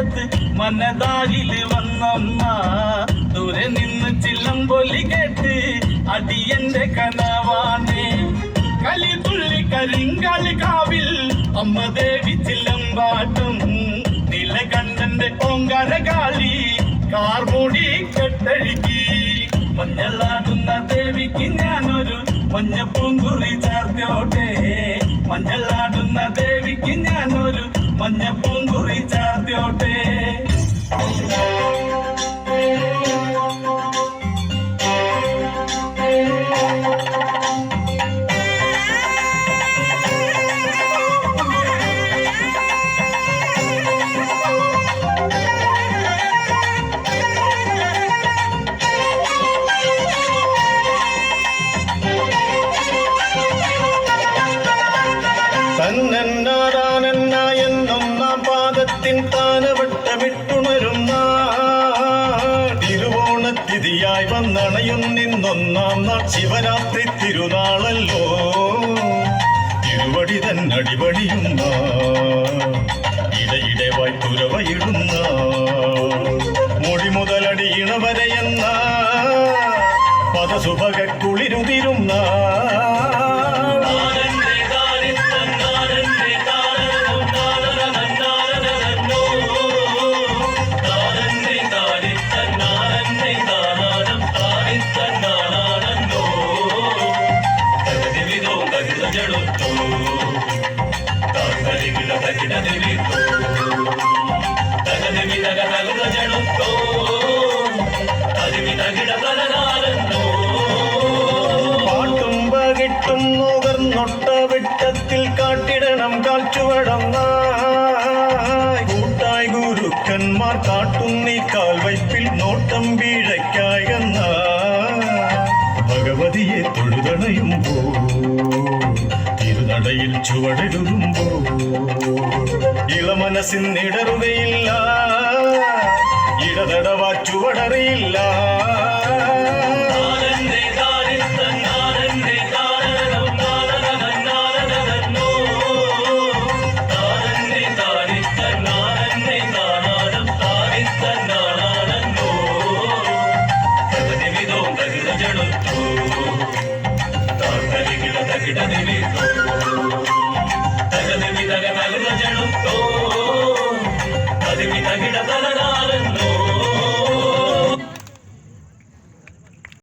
നേരത്ത് മനതാകിൽ വന്നമ്മ. ദൂരെ നിന്ന് ചില്ലം പൊലി കേട്ട് അടിയന്റെ കനവാണേ. കളി തുള്ളി കരിങ്കളി കാവിൽ അമ്മ ദേവി ചില്ലമ്പാട്ടും നിലകണ്ഠന്റെ ഓങ്കാര കാളി കാർമൂടി കെട്ടഴുകി. മഞ്ഞളാടുന്ന ദേവിക്ക് ഞാനൊരു മഞ്ഞപ്പൂങ്കുറി ചാർത്തോട്ടെ മഞ്ഞളാടുന്ന ദേവിക്ക് ഞാനൊരു മഞ്ഞപ്പൂങ്കുറി ചാർത്തോട്ടെ വന്നണയുന്നിന്നൊന്നാം നാൾ ശിവരാത്രി തിരുനാളല്ലോ. ഇരുവടി തന്നടിപണിയുന്ന ഇടയിടെ വരെയെന്ന പദസുഭക കുളിരുതിരുന്ന പാട്ടും പകിട്ടും നുകർന്നൊട്ട വെട്ടത്തിൽ കാട്ടിടണം കാൽച്ചുവടന്ന കൂട്ടായി ഗുരുക്കന്മാർ കാട്ടുന്നീ കാൽവയ്പിൽ നോട്ടം വീഴയ്ക്കായെന്ന ഭഗവതിയെ തൊഴുതണയുമ്പോ തിരുനടയിൽ ചുവടിടുമ്പോ ഇളമനസിൻ ഇടറുകയില്ല ഇടതടവാ ചുവടറിയില്ല. ಕಹಿಡ ಬಲನ